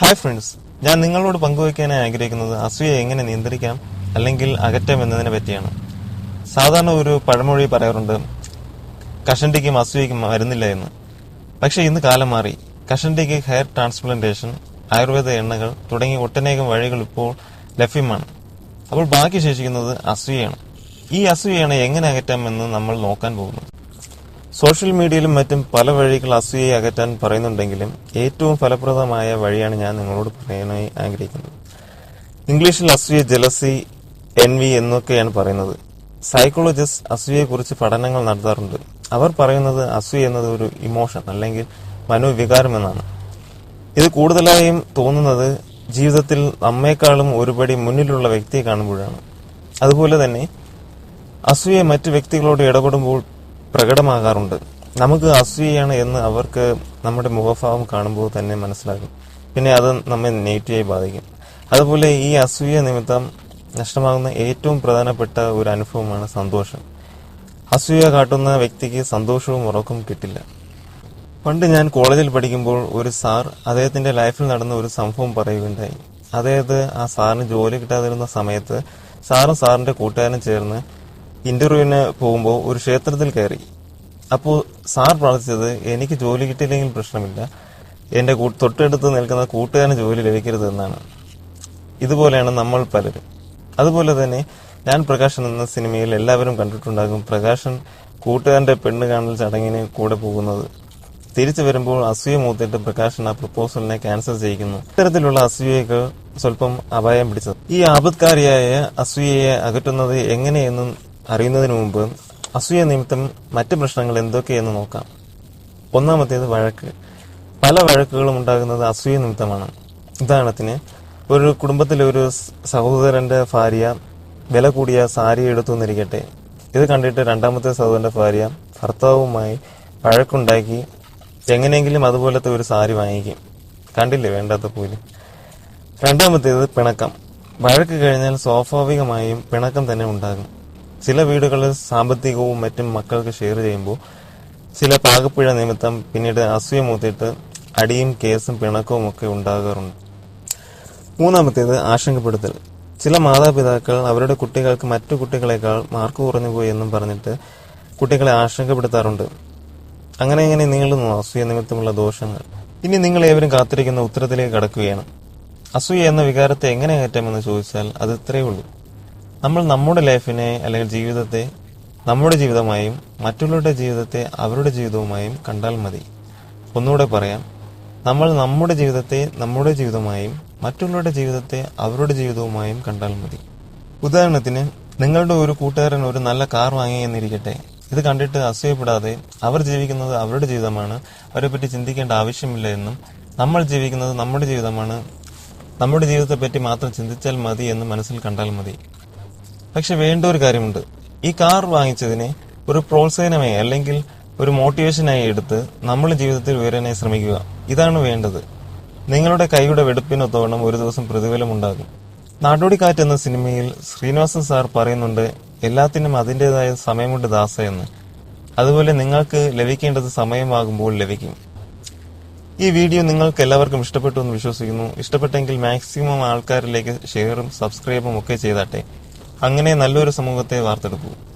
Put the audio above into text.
Hi friends ഞാൻ നിങ്ങളോട് പങ്കുവയ്ക്കാനായി ആഗ്രഹിക്കുന്നത് അസൂയ എങ്ങനെ നിയന്ത്രിക്കാം അല്ലെങ്കിൽ അകറ്റാം എന്നതിനെ പറ്റിയാണ്. സാധാരണ ഒരു പഴമൊഴി പറയാറുണ്ട് കഷണ്ടിക്കും അസൂയയ്ക്കും മരുന്നില്ല എന്ന്. പക്ഷേ ഇന്ന് കാലം മാറി. കഷണ്ടിക്ക് ഹെയർ ട്രാൻസ്പ്ലാന്റേഷൻ ആയുർവേദ എണ്ണകൾ തുടങ്ങി ഒട്ടനേകം വഴികൾ ഇപ്പോൾ ലഭ്യമാണ്. അപ്പോൾ ബാക്കി ശേഷിക്കുന്നത് അസൂയയാണ്. ഈ അസൂയയാണ് എങ്ങനെ അകറ്റാമെന്ന് നമ്മൾ നോക്കാൻ പോകുന്നു. സോഷ്യൽ മീഡിയയിലും മറ്റും പല വഴികൾ അസൂയയെ അകറ്റാൻ പറയുന്നുണ്ടെങ്കിലും ഏറ്റവും ഫലപ്രദമായ വഴിയാണ് ഞാൻ നിങ്ങളോട് പറയാനായി ആഗ്രഹിക്കുന്നത്. ഇംഗ്ലീഷിൽ അസൂയ ജലസി എൻവി എന്നൊക്കെയാണ് പറയുന്നത്. സൈക്കോളജിസ്റ്റ് അസൂയയെക്കുറിച്ച് പഠനങ്ങൾ നടത്താറുണ്ട്. അവർ പറയുന്നത് അസൂയ എന്നത് ഒരു ഇമോഷൻ അല്ലെങ്കിൽ മനോവികാരം എന്നാണ്. ഇത് കൂടുതലായും തോന്നുന്നത് ജീവിതത്തിൽ നമ്മേക്കാളും ഒരുപടി മുന്നിലുള്ള വ്യക്തിയെ കാണുമ്പോഴാണ്. അതുപോലെ തന്നെ അസൂയ മറ്റു വ്യക്തികളോട് ഇടപെടുമ്പോൾ പ്രകടമാകാറുണ്ട്. നമുക്ക് അസൂയാണ് എന്ന് അവർക്ക് നമ്മുടെ മുഖഭാവം കാണുമ്പോൾ തന്നെ മനസ്സിലാകും. പിന്നെ അത് നമ്മെ നെഗറ്റീവായി ബാധിക്കും. അതുപോലെ ഈ അസൂയ നിമിത്തം നഷ്ടമാകുന്ന ഏറ്റവും പ്രധാനപ്പെട്ട ഒരു അനുഭവമാണ് സന്തോഷം. അസൂയ കാട്ടുന്ന വ്യക്തിക്ക് സന്തോഷവും ഉറക്കും കിട്ടില്ല. പണ്ട് ഞാൻ കോളേജിൽ പഠിക്കുമ്പോൾ ഒരു സാർ അദ്ദേഹത്തിന്റെ ലൈഫിൽ നടന്ന ഒരു സംഭവം പറയുകയുണ്ടായി. അതായത് ആ സാറിന് ജോലി കിട്ടാതിരുന്ന സമയത്ത് സാറും സാറിന്റെ കൂട്ടുകാരനും ചേർന്ന് ഇന്റർവ്യൂവിന് പോകുമ്പോൾ ഒരു ക്ഷേത്രത്തിൽ കയറി. അപ്പോൾ സാർ പ്രാർത്ഥിച്ചത് എനിക്ക് ജോലി കിട്ടിയില്ലെങ്കിൽ പ്രശ്നമില്ല. എന്റെ കൂ- തൊട്ടടുത്ത് നിൽക്കുന്ന കൂട്ടുകാരന് ജോലി ലഭിക്കരുത് എന്നാണ്. ഇതുപോലെയാണ് നമ്മൾ പലരും. അതുപോലെ തന്നെ ഞാൻ പ്രകാശൻ എന്ന സിനിമയിൽ എല്ലാവരും കണ്ടിട്ടുണ്ടാകും പ്രകാശൻ കൂട്ടുകാരന്റെ പെണ്ണ് കാണൽ ചടങ്ങിന് കൂടെ പോകുന്നത്. തിരിച്ചു വരുമ്പോൾ അസൂയ മൂത്തിട്ട് പ്രകാശൻ ആ പ്രപ്പോസലിനെ ക്യാൻസൽ ചെയ്യിക്കുന്നു. ഇത്തരത്തിലുള്ള അസൂയക്ക് സ്വല്പം അപായം പിടിച്ചത്. ഈ ആപത്കാരിയായ അസൂയയെ അകറ്റുന്നത് എങ്ങനെയെന്നും അറിയുന്നതിന് മുമ്പ് അസൂയ നിമിത്തം മറ്റ് പ്രശ്നങ്ങൾ എന്തൊക്കെയെന്ന് നോക്കാം. ഒന്നാമത്തേത് വഴക്ക്. പല വഴക്കുകളും ഉണ്ടാകുന്നത് അസൂയ നിമിത്തമാണ്. ഉദാഹരണത്തിന് ഒരു കുടുംബത്തിലെ ഒരു സഹോദരന്റെ ഭാര്യ വില കൂടിയ സാരി എടുത്തു എന്നിരിക്കട്ടെ ഇത് കണ്ടിട്ട് രണ്ടാമത്തെ സഹോദരന്റെ ഭാര്യ ഭർത്താവുമായി വഴക്കുണ്ടാക്കി എങ്ങനെയെങ്കിലും അതുപോലത്തെ ഒരു സാരി വാങ്ങിക്കും. കണ്ടില്ലേ വേണ്ടാത്ത പോലെ രണ്ടാമത്തേത് പിണക്കം. വഴക്ക് കഴിഞ്ഞാൽ സ്വാഭാവികമായും പിണക്കം തന്നെ ഉണ്ടാകും. ചില വീടുകളിൽ സാമ്പത്തികവും മറ്റും മക്കൾക്ക് ഷെയർ ചെയ്യുമ്പോൾ ചില പാകപ്പിഴ നിമിത്തം പിന്നീട് അസൂയ മൂത്തിട്ട് അടിയും കേസും പിണക്കവും ഒക്കെ ഉണ്ടാകാറുണ്ട്. മൂന്നാമത്തേത് ആശങ്കപ്പെടുത്തൽ. ചില മാതാപിതാക്കൾ അവരുടെ കുട്ടികൾക്ക് മറ്റു കുട്ടികളെക്കാൾ മാർക്ക് കുറഞ്ഞു പോയി എന്നും പറഞ്ഞിട്ട് കുട്ടികളെ ആശങ്കപ്പെടുത്താറുണ്ട്. അങ്ങനെ ഇങ്ങനെ നീളുന്നു അസൂയ നിമിത്തമുള്ള ദോഷങ്ങൾ. ഇനി നിങ്ങൾ ഏവരും കാത്തിരിക്കുന്ന ഉത്തരത്തിലേക്ക് കടക്കുകയാണ്. അസൂയ എന്ന വികാരത്തെ എങ്ങനെ അകറ്റാമെന്ന് ചോദിച്ചാൽ അത് ഇത്രയേ ഉള്ളൂ. നമ്മൾ നമ്മുടെ ലൈഫിനെ അല്ലെങ്കിൽ ജീവിതത്തെ നമ്മുടെ ജീവിതമായും മറ്റുള്ളവരുടെ ജീവിതത്തെ അവരുടെ ജീവിതവുമായും കണ്ടാൽ മതി. ഒന്നുകൂടെ പറയാം. നമ്മൾ നമ്മുടെ ജീവിതത്തെ നമ്മുടെ ജീവിതമായും മറ്റുള്ളവരുടെ ജീവിതത്തെ അവരുടെ ജീവിതവുമായും കണ്ടാൽ മതി. ഉദാഹരണത്തിന് നിങ്ങളുടെ ഒരു കൂട്ടുകാരൻ ഒരു നല്ല കാർ വാങ്ങി എന്നിരിക്കട്ടെ. ഇത് കണ്ടിട്ട് അസൂയപ്പെടാതെ അവർ ജീവിക്കുന്നത് അവരുടെ ജീവിതമാണ്. അവരെ പറ്റി ചിന്തിക്കേണ്ട ആവശ്യമില്ല എന്നും നമ്മൾ ജീവിക്കുന്നത് നമ്മുടെ ജീവിതമാണ്. നമ്മുടെ ജീവിതത്തെ പറ്റി മാത്രം ചിന്തിച്ചാൽ മതി എന്ന് മനസ്സിൽ കണ്ടാൽ മതി. പക്ഷെ വേണ്ട ഒരു കാര്യമുണ്ട്. ഈ കാർ വാങ്ങിച്ചതിനെ ഒരു പ്രോത്സാഹനമായി അല്ലെങ്കിൽ ഒരു മോട്ടിവേഷനായി എടുത്ത് നമ്മുടെ ജീവിതത്തിൽ ഉയരാനായി ശ്രമിക്കുക. ഇതാണ് വേണ്ടത്. നിങ്ങളുടെ കൈയുടെ വെടുപ്പിനൊത്തോണം ഒരു ദിവസം പ്രതിഫലം ഉണ്ടാകും. നാടോടിക്കാറ്റ് എന്ന സിനിമയിൽ ശ്രീനിവാസൻ സാർ പറയുന്നുണ്ട് എല്ലാത്തിനും അതിന്റെതായ സമയമുണ്ട് ദാസ എന്ന്. അതുപോലെ നിങ്ങൾക്ക് ലഭിക്കേണ്ടത് സമയമാകുമ്പോൾ ലഭിക്കും. ഈ വീഡിയോ നിങ്ങൾക്ക് എല്ലാവർക്കും ഇഷ്ടപ്പെട്ടു എന്ന് വിശ്വസിക്കുന്നു. ഇഷ്ടപ്പെട്ടെങ്കിൽ മാക്സിമം ആൾക്കാരിലേക്ക് ഷെയറും സബ്സ്ക്രൈബും ഒക്കെ ചെയ്താട്ടെ. അങ്ങനെ നല്ലൊരു സമൂഹത്തെ വാർത്തെടുക്കൂ.